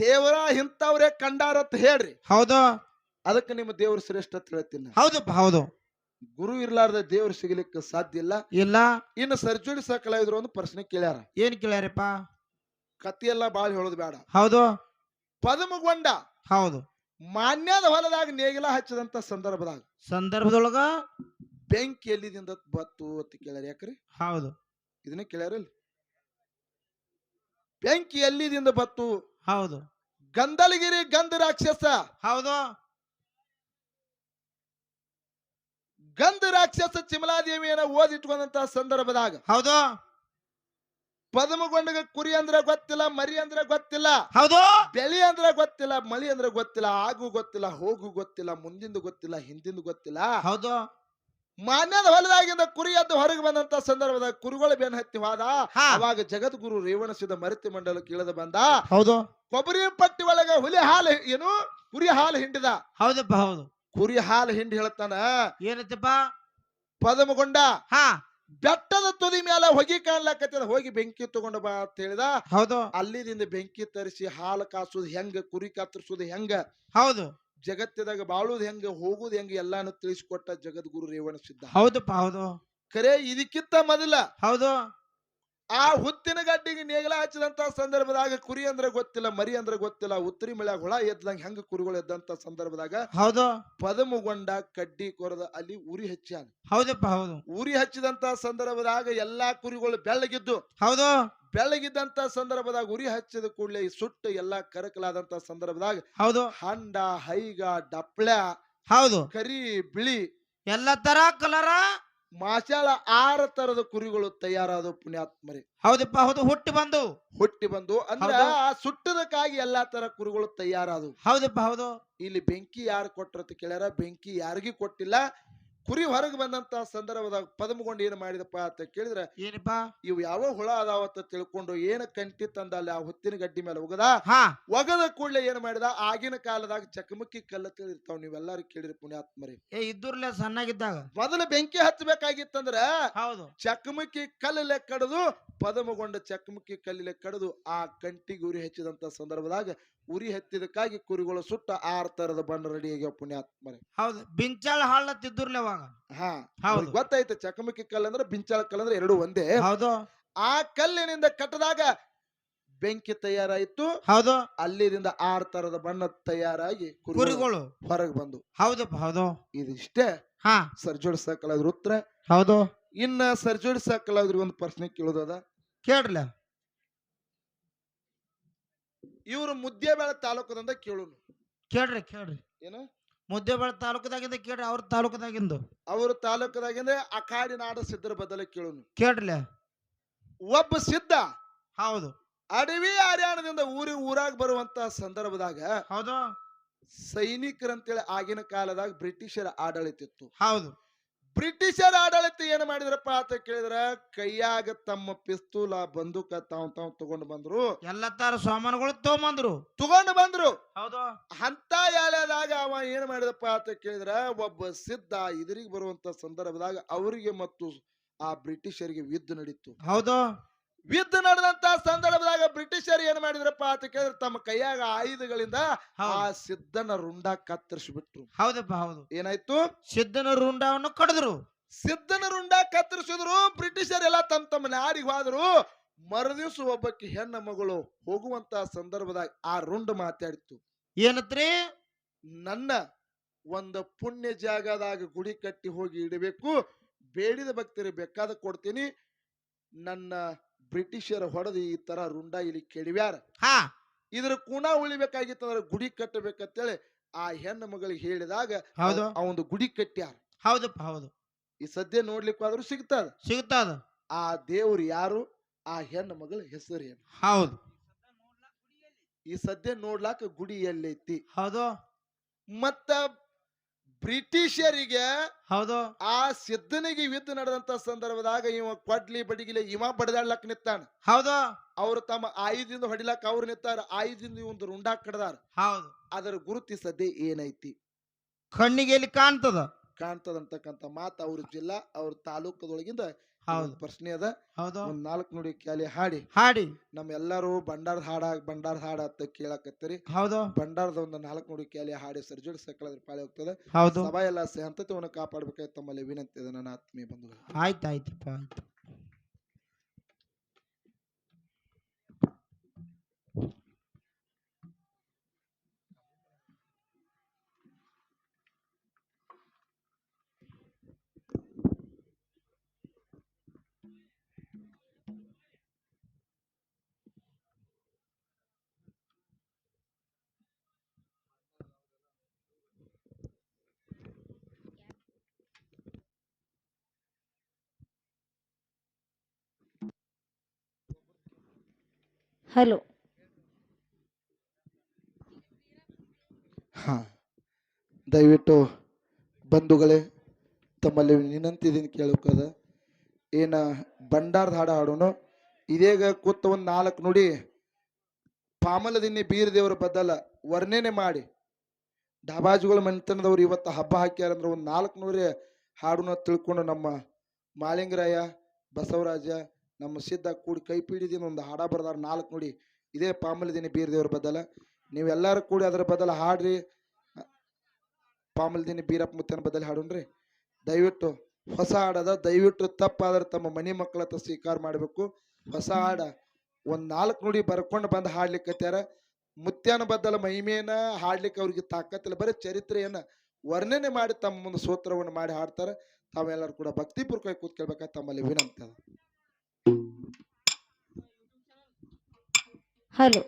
ದೇವರ ಇಂಥವ್ರೇ ಕಂಡಾರತ್ ಹೇಳ್ರಿ. ಹೌದು. ಅದಕ್ಕೆ ನಿಮ್ಮ ದೇವ್ರ ಶ್ರೇಷ್ಠ ಅಂತ ಹೇಳ್ತೀನಿ. ಹೌದಪ್ಪ ಹೌದು ಗುರು ಇರ್ಲಾರ್ದ ದೇವ್ರು ಸಿಗ್ಲಿಕ್ಕೆ ಸಾಧ್ಯ ಇಲ್ಲ. ಇಲ್ಲ. ಇನ್ನು ಸರ್ಜರಿ ಸಕಲಾಯಿದ್ರು ಒಂದು ಪ್ರಶ್ನೆ ಕೇಳ್ಯಾರ. ಏನ್ ಕೇಳ್ಯಾರಪ್ಪ? ಕತ್ತಿಯೆಲ್ಲ ಬಾಳ್ ಹೇಳೋದು ಬೇಡ ಹೌದು. ಪದಮಗೊಂಡ ಹೌದು. ಮಾನ್ಯದ ಹೊಲದಾಗ ನೇಗಿಲ ಹಚ್ಚಿದಂತ ಸಂದರ್ಭದಾಗ ಸಂದರ್ಭದೊಳಗ ಬೆಂಕಿ ಎಲ್ಲಿದಿಂದ ಬತ್ತು ಅಂತ ಕೇಳ್ಯಾರ ಯಾಕ್ರಿ? ಹೌದು. ಇದನ್ನ ಕೇಳ್ಯಾರಲ್ಲ ಬೆಂಕಿ ಎಲ್ಲಿದಿಂದ ಬತ್ತು ಹೌದು. ಗಂಧಲಗಿರಿ ಗಂಧ ರಾಕ್ಷಸ ಹೌದು. ಗಂಧ ರಾಕ್ಷಸ ಚಿಮಲಾದೇವಿಯನ್ನ ಓದಿಟ್ಕೊಂಡಂತ ಸಂದರ್ಭದಾಗ ಹೌದು. ಪದಮಗೊಂಡಗ ಕುರಿ ಅಂದ್ರೆ ಗೊತ್ತಿಲ್ಲ ಮರಿ ಅಂದ್ರೆ ಗೊತ್ತಿಲ್ಲ ಹೌದು. ಬೆಳಿ ಅಂದ್ರೆ ಗೊತ್ತಿಲ್ಲ ಮಳಿ ಅಂದ್ರೆ ಗೊತ್ತಿಲ್ಲ ಆಗು ಗೊತ್ತಿಲ್ಲ ಹೋಗು ಗೊತ್ತಿಲ್ಲ ಮುಂದಿಂದು ಗೊತ್ತಿಲ್ಲ ಹಿಂದಿಂದು ಗೊತ್ತಿಲ್ಲ. ಹೌದು. ಮಾನ್ಯದ ಹೊಲದಾಗಿಂದ ಕುರಿ ಎದ್ದು ಹೊರಗೆ ಬಂದಂತ ಸಂದರ್ಭದಾಗ ಕುರುಗಳು ಬೇನ್ ಹತ್ತಿ ಹೋದ. ಅವಾಗ ಜಗದ್ಗುರು ರೇವಣಸಿದ ಮರತಿ ಮಂಡಲಕ್ಕೆ ಇಳಿದು ಬಂದ. ಹೌದು. ಕೊಬ್ಬರಿ ಪಟ್ಟಿ ಒಳಗ ಹುಲಿ ಹಾಲು ಏನು ಕುರಿ ಹಾಲು ಹಿಂಡಿದ. ಹೌದಪ್ಪ ಹೌದು. ಕುರಿ ಹಾಲು ಹಿಂಡಿ ಹೇಳ್ತಾನ ಏನತ್ತಪ್ಪ ಪದಮಗೊಂಡ. ಹಾ. ಬೆಟ್ಟದ ತುದಿ ಮೇಲೆ ಹೋಗಿ ಕಾಣ್ಲಕತ್ತದ ಹೋಗಿ ಬೆಂಕಿ ತಗೊಂಡ ಬಾ ಅಂತ ಹೇಳಿದ. ಹೌದು. ಅಲ್ಲಿದಿಂದ ಬೆಂಕಿ ತರಿಸಿ ಹಾಲು ಕಾಸುದು ಹೆಂಗ ಕುರಿ ಕತ್ತರಿಸುದು ಹೆಂಗ ಹೌದು. ಜಗತ್ತಿದಾಗ ಬಾಳುದು ಹೆಂಗ ಹೋಗುದು ಹೆಂಗ ಎಲ್ಲಾನು ತಿಳಿಸಿಕೊಟ್ಟ ಜಗದ್ಗುರು ರೇವಣ ಸಿದ್ಧ. ಹೌದಪ್ಪ ಹೌದು. ಕರೆ ಇದಕ್ಕಿಂತ ಮೊದಲ ಹೌದು. ಆ ಹುತ್ತಿನ ಗಡ್ಡಿಗೆ ನೇಗಲ ಹಚ್ಚಿದಂತ ಸಂದರ್ಭದಾಗ ಕುರಿ ಅಂದ್ರೆ ಗೊತ್ತಿಲ್ಲ ಮರಿ ಅಂದ್ರೆ ಗೊತ್ತಿಲ್ಲ ಉತ್ತರಿ ಮಳ್ಯಾಗ ಹುಳ ಎದ್ದಂಗ ಹೆಂಗ ಕುರಿಗಳು ಎದ್ದಂತ ಸಂದರ್ಭದಾಗ ಹೌದು. ಪದಮುಗೊಂಡ ಕಡ್ಡಿ ಕೊರದ ಅಲ್ಲಿ ಉರಿ ಹಚ್ಚಾನ ಹೌದಪ್ಪ ಹೌದು. ಉರಿ ಹಚ್ಚಿದಂತ ಸಂದರ್ಭದಾಗ ಎಲ್ಲಾ ಕುರಿಗಳು ಬೆಳ್ಳಗಿದ್ದು. ಹೌದು. ಬೆಳ್ಳಗಿದ್ದಂತ ಸಂದರ್ಭದಾಗ ಉರಿ ಹಚ್ಚಿದ ಕೂಡಲೇ ಸುಟ್ಟು ಎಲ್ಲಾ ಕರಕಲಾದಂತ ಸಂದರ್ಭದಾಗ ಹೌದು. ಹಂಡ ಹೈಗ ಡಪ್ಳ ಹೌದು. ಕರಿ ಬಿಳಿ ಎಲ್ಲ ತರ ಕಲರ ಮಾಚಾಳ ಆರ ತರದ ಕುರಿಗಳು ತಯಾರಾದ ಪುಣ್ಯಾತ್ಮರಿ. ಹೌದಪ್ಪ ಹೌದು. ಹುಟ್ಟಿ ಬಂದು. ಹುಟ್ಟಿ ಬಂದು ಅಂದ್ರ ಆ ಸುಟ್ಟದಕ್ಕಾಗಿ ಎಲ್ಲಾ ತರ ಕುರಿಗಳು ತಯಾರಾದವು. ಹೌದಪ್ಪ ಹೌದು. ಇಲ್ಲಿ ಬೆಂಕಿ ಯಾರು ಕೊಟ್ರತ ಕೇಳ್ಯಾರ? ಬೆಂಕಿ ಯಾರಿಗೂ ಕೊಟ್ಟಿಲ್ಲ. ಕುರಿ ಹೊರಗೆ ಬಂದಂತ ಸಂದರ್ಭದಾಗ ಪದಮಗೊಂಡು ಏನ್ ಮಾಡಿದಪ್ಪ ಅಂತ ಕೇಳಿದ್ರೆ ಏನಪ್ಪ? ಇವು ಯಾವ ಹುಳ ಅದಾವ ಅಂತ ತಿಳ್ಕೊಂಡು ಏನ ಕಂಟಿ ತಂದ ಅಲ್ಲಿ ಆ ಹೊತ್ತಿನ ಗಡ್ಡಿ ಮೇಲೆ ಒಗದ ಒಗದ ಕೂಡಲೇ ಏನ್ ಮಾಡಿದ? ಆಗಿನ ಕಾಲದಾಗ ಚಕಮಕಿ ಕಲ್ಲ ತಿಳಿರ್ತಾವ ನೀವೆಲ್ಲಾರು ಕೇಳಿರಿ ಪುಣ್ಯಾತ್ಮರಿ. ಏ ಇದ್ದೂರ್ಲೆ ಸಣ್ಣಾಗಿದ್ದಾಗ. ಮೊದಲು ಬೆಂಕಿ ಹಚ್ಚಬೇಕಾಗಿತ್ತಂದ್ರ ಹೌದು. ಚಕಮಕಿ ಕಲ್ಲಲೆ ಕಡದು ಪದಮಗೊಂಡ ಚಕಮಕಿ ಕಲ್ಲಿಲೆ ಕಡದು ಆ ಕಂಟಿ ಗುರಿ ಹಚ್ಚಿದಂತ ಸಂದರ್ಭದಾಗ ಉರಿ ಹತ್ತಿದಕ್ಕಾಗಿ ಕುರಿಗಳು ಸುಟ್ಟ ಆರ್ ತರದ ಬಣ್ಣ ರೆಡಿ ಆಗ್ಯಾವ ಪುಣ್ಯಾತ್ಮರಿ. ಹೌದು ಬಿಂಚಾಳ ಹಾಳ ಅವಾಗ. ಹಾ ಹೌದು. ಗೊತ್ತಾಯ್ತು ಚಕಮಕಿ ಕಲ್ಲು ಅಂದ್ರೆ ಬಿಂಚಾಳ ಕಲ್ಲು ಅಂದ್ರೆ ಎರಡು ಒಂದೇ. ಹೌದು. ಆ ಕಲ್ಲಿನಿಂದ ಕಟ್ಟದಾಗ ಬೆಂಕಿ ತಯಾರಾಯಿತು. ಹೌದು. ಅಲ್ಲಿದಿಂದ ಆರ್ ತರದ ಬಣ್ಣ ತಯಾರಾಗಿ ಕುರಿಗಳು ಹೊರಗೆ ಬಂದು. ಹೌದಪ್ಪ ಹೌದು. ಇದಿಷ್ಟೇ. ಹಾ. ಸರ್ಜೋಡಿಸ ಕಲಾವಿದ್ರ ಉತ್ತರ. ಹೌದು. ಇನ್ನ ಸರ್ಜೋಡಿಸ ಕಲಾವಿದ್ರಿಗೆ ಒಂದು ಪ್ರಶ್ನೆ ಕೇಳೋದದ. ಕೇಳ್ರಲ್ಲ ಇವರು ಮುದ್ದೇಬೇಳ ತಾಲೂಕದಿಂದ ಕೇಳೋನು. ಕೇಳ್ರಿ ಕೇಳ್ರಿ. ಏನು? ಮುದ್ದೇಬೇಳ ತಾಲೂಕದಾಗಿಂದ ಕೇಳ್ರಿ ಅವ್ರ ತಾಲೂಕದಾಗಿಂದು. ಅವ್ರ ತಾಲೂಕದಾಗಿಂದ ಅಖಾಡಿ ನಾಡ ಸಿದ್ಧರ ಬದಲ ಕೇಳೋನು. ಕೇಳ್ರಿ ಒಬ್ಬ ಸಿದ್ಧ ಹೌದು. ಅಡವಿ ಹರ್ಯಾಣದಿಂದ ಊರಿ ಊರಾಗ ಬರುವಂತ ಸಂದರ್ಭದಾಗ ಹೌದು. ಸೈನಿಕರಂತೇಳಿ ಆಗಿನ ಕಾಲದಾಗ ಬ್ರಿಟಿಷರ ಆಡಳಿತ ಇತ್ತು. ಹೌದು. ಬ್ರಿಟಿಷರ ಆಡಳಿತ ಏನ್ ಮಾಡಿದ್ರಪ್ಪ ಅಂತ ಕೇಳಿದ್ರ ಕೈಯಾಗ ತಮ್ಮ ಪಿಸ್ತೂಲ ಬಂದೂಕ ತಾವ್ ತಾವ್ ತಗೊಂಡ್ ಬಂದ್ರು. ಎಲ್ಲ ತರ ಸಾಮಾನುಗಳು ತಗೊಂಬಂದ್ರು. ತಗೊಂಡ್ ಬಂದ್ರು. ಹೌದು. ಅಂತ ಯಾಳ್ಯದಾಗ ಅವ ಏನ್ ಮಾಡಿದಪ್ಪ ಅಂತ ಕೇಳಿದ್ರ ಒಬ್ಬ ಸಿದ್ಧ ಇದರಿಗೆ ಬರುವಂತ ಸಂದರ್ಭದಾಗ ಅವರಿಗೆ ಮತ್ತು ಆ ಬ್ರಿಟಿಷರಿಗೆ ಯುದ್ಧ ನಡೀತು. ಹೌದು. ಯುದ್ಧ ನಡೆದಂತ ಸಂದರ್ಭದಾಗ ಬ್ರಿಟಿಷರು ಏನ್ ಮಾಡಿದ್ರಪ್ಪ ಅಂತ ಕೇಳಿದ್ರೆ ತಮ್ಮ ಕೈಯಾಗ ಆಯುಧಗಳಿಂದ ಆ ಸಿದ್ಧನ ರುಂಡ ಕತ್ತರಿಸ್ಬಿಟ್ರು. ಹೌದಪ್ಪ ಹೌದು. ಏನಾಯ್ತು? ಸಿದ್ಧನ ರುಂಡವನ್ನು ಕಡಿದ್ರು. ಸಿದ್ಧನ ರುಂಡ ಕತ್ತರಿಸಿದ್ರು ಬ್ರಿಟಿಷರೆಲ್ಲ ತಮ್ಮ ತಮ್ಮ ನಾರಿಗೆ ಹೋದ್ರು. ಮರುದಿವ್ಸ ಒಬ್ಬಕ್ಕೆ ಹೆಣ್ಣ ಮಗಳು ಹೋಗುವಂತ ಸಂದರ್ಭದಾಗ ಆ ರುಂಡ ಮಾತಾಡಿತ್ತು ಏನತ್ರಿ? ನನ್ನ ಒಂದು ಪುಣ್ಯ ಜಾಗದಾಗ ಗುಡಿ ಕಟ್ಟಿ ಹೋಗಿ ಇಡಬೇಕು. ಬೇಡಿದ ಭಕ್ತರಿಗೆ ಬೇಕಾದ ಕೊಡ್ತೀನಿ. ನನ್ನ ಬ್ರಿಟಿಷರ ಹೊಡೆದು ಈ ತರ ರುಂಡ ಇಲ್ಲಿ ಕೆಡವ್ಯಾರ. ಹಾ. ಇದ್ರ ಕುಣ ಉಳಿಬೇಕಾಗಿತ್ತಂದ್ರ ಗುಡಿ ಕಟ್ಟಬೇಕಂತೇಳಿ ಆ ಹೆಣ್ಣು ಮಗಳಿಗೆ ಹೇಳಿದಾಗ ಹೌದು. ಒಂದು ಗುಡಿ ಕಟ್ಟ್ಯಾರ. ಹೌದಪ್ಪ ಹೌದು. ಈ ಸದ್ಯ ನೋಡ್ಲಿಕ್ಕೆ ಆದ್ರೂ ಸಿಗ್ತದ. ಸಿಗ್ತದ. ಆ ದೇವ್ರು ಯಾರು? ಆ ಹೆಣ್ಣು ಮಗಳ ಹೆಸರು ಏನು? ಹೌದು. ಈ ಸದ್ಯ ನೋಡ್ಲಾಕ ಗುಡಿ ಎಲ್ಲೈತಿ. ಹೌದು. ಮತ್ತ ಬ್ರಿಟಿಷರಿಗೆ ಹೌದು. ಆ ಸಿದ್ಧನಿಗೆ ಯುದ್ಧ ನಡೆದಂತ ಸಂದರ್ಭದಾಗ ಇವ ಕೊಡ್ಲಿ ಬಡಿಗಿಲೆ ಇವ ಬಡದಾಡ್ಲಕ್ ನಿತ್ತಾನ ಹೌದು. ಅವ್ರು ತಮ್ಮ ಆಯುಧದಿಂದ ಹೊಡಿಲಕ್ ಅವ್ರು ನಿತ್ತಾರ ಆಯುಧದಿಂದ ಒಂದು ರುಂಡಾ ಕಡದಾರ. ಹೌದು. ಅದರ ಗುರುತಿ ಸದ್ಯ ಏನೈತಿ? ಕಣ್ಣಿಗೆ ಎಲ್ಲಿ ಕಾಣ್ತದ? ಕಾಣ್ತದಂತಕ್ಕಂತ ಮಾತು ಅವ್ರ ಜಿಲ್ಲಾ ಅವ್ರ ತಾಲೂಕದೊಳಗಿಂದ ಹೌದು. ಪ್ರಶ್ನೆ ಅದ. ಹೌದು. ಒಂದ್ ನಾಲ್ಕು ನುಡಿ ಕ್ಯಾಲಿ ಹಾಡಿ. ಹಾಡಿ. ನಮ್ಮೆಲ್ಲರೂ ಬಂಡಾರದ ಹಾಡ ಬಂಡಾರದ ಹಾಡ ಅಂತ ಕೇಳಕತ್ತೀರಿ. ಹೌದು. ಬಂಡಾರದ ಒಂದು ನಾಲ್ಕು ನುಡಿ ಕ್ಯಾಲಿ ಹಾಡಿ ಸರ್ಜೋಡಿ ಸಕಳದ್ರ ಪಾಳಿ ಹೋಗ್ತದೆ. ಹೌದು. ಸಭಾ ಎಲ್ಲ ಸಂತತಿಯನ್ನು ಕಾಪಾಡ್ಬೇಕಾಯ್ತು. ತಮ್ಮಲ್ಲಿ ವಿನಂತಿ ಇದೆ ನನ್ನ ಆತ್ಮೀಯ ಬಂಧುಗಳು. ಆಯ್ತು ಆಯ್ತಪ್ಪ ಆಯ್ತು. ಹಲೋ. ಹಾ. ದಯವಿಟ್ಟು ಬಂಧುಗಳೇ, ತಮ್ಮಲ್ಲಿ ವಿನಂತಿದ್ದೀನಿ ಕೇಳಕ್ಕದ ಏನ ಬಂಡಾರದ ಹಾಡು ಹಾಡೋನು? ಇದೀಗ ಕೂತ ಒಂದು ನಾಲ್ಕು ನುಡಿ ಪಾಮಲದಿನ್ನಿ ಬೀರದೇವರ ಬದ್ದಲ್ಲ ವರ್ಣನೆ ಮಾಡಿ. ಡಾಬಾಜುಗಳ ಮನೆತನದವ್ರು ಇವತ್ತು ಹಬ್ಬ ಹಾಕ್ಯಾರ ಅಂದ್ರೆ ಒಂದು ನಾಲ್ಕು ನೂರೇ ಹಾಡುನ ತಿಳ್ಕೊಂಡು ನಮ್ಮ ಮಾಲಿಂಗರಾಯ, ಬಸವರಾಜ ನಮ್ಮ ಸಿದ್ಧ ಕೂಡಿ ಕೈ ಪೀಡಿದಿನ ಒಂದು ಹಾಡ ಬರ್ದಾರ ನಾಲ್ಕು ನೋಡಿ. ಇದೇ ಪಾಮಲದಿನಿ ಬೀರ್ ದೇವ್ರ ಬದಲ. ನೀವೆಲ್ಲರೂ ಕೂಡಿ ಅದರ ಬದಲ ಹಾಡ್ರಿ. ಪಾಮಲದಿನಿ ಬೀರಪ್ಪ ಮುತ್ತನ ಬದಲು ಹಾಡುನ್ರಿ ದಯವಿಟ್ಟು ಹೊಸ ಹಾಡದ, ದಯವಿಟ್ಟು ತಪ್ಪಾದ್ರೆ ತಮ್ಮ ಮನೆ ಮಕ್ಕಳ ಹತ್ರ ಸ್ವೀಕಾರ ಮಾಡಬೇಕು. ಹೊಸ ಹಾಡ ಒಂದ್ ನಾಲ್ಕು ನುಡಿ ಬರ್ಕೊಂಡು ಬಂದು ಹಾಡ್ಲಿಕ್ಕತ್ಯಾರ ಮುತ್ಯಾನ ಬದ್ದಲ ಮಹಿಮೆಯನ್ನ ಹಾಡ್ಲಿಕ್ಕೆ ಅವ್ರಿಗೆ ತಾಕತ್ತಿಲ್ಲ. ಬರೀ ಚರಿತ್ರೆಯನ್ನ ವರ್ಣನೆ ಮಾಡಿ ತಮ್ಮ ಒಂದು ಸೂತ್ರವನ್ನು ಮಾಡಿ ಹಾಡ್ತಾರೆ. ತಾವೆಲ್ಲರೂ ಕೂಡ ಭಕ್ತಿಪೂರ್ವಕವಾಗಿ ಕೂತ್ಕೊಳ್ಬೇಕಾ ತಮ್ಮಲ್ಲಿ ವಿನಂತಿ ಅದ ಹಲೋ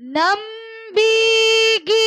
ನಂಬಿಗಿ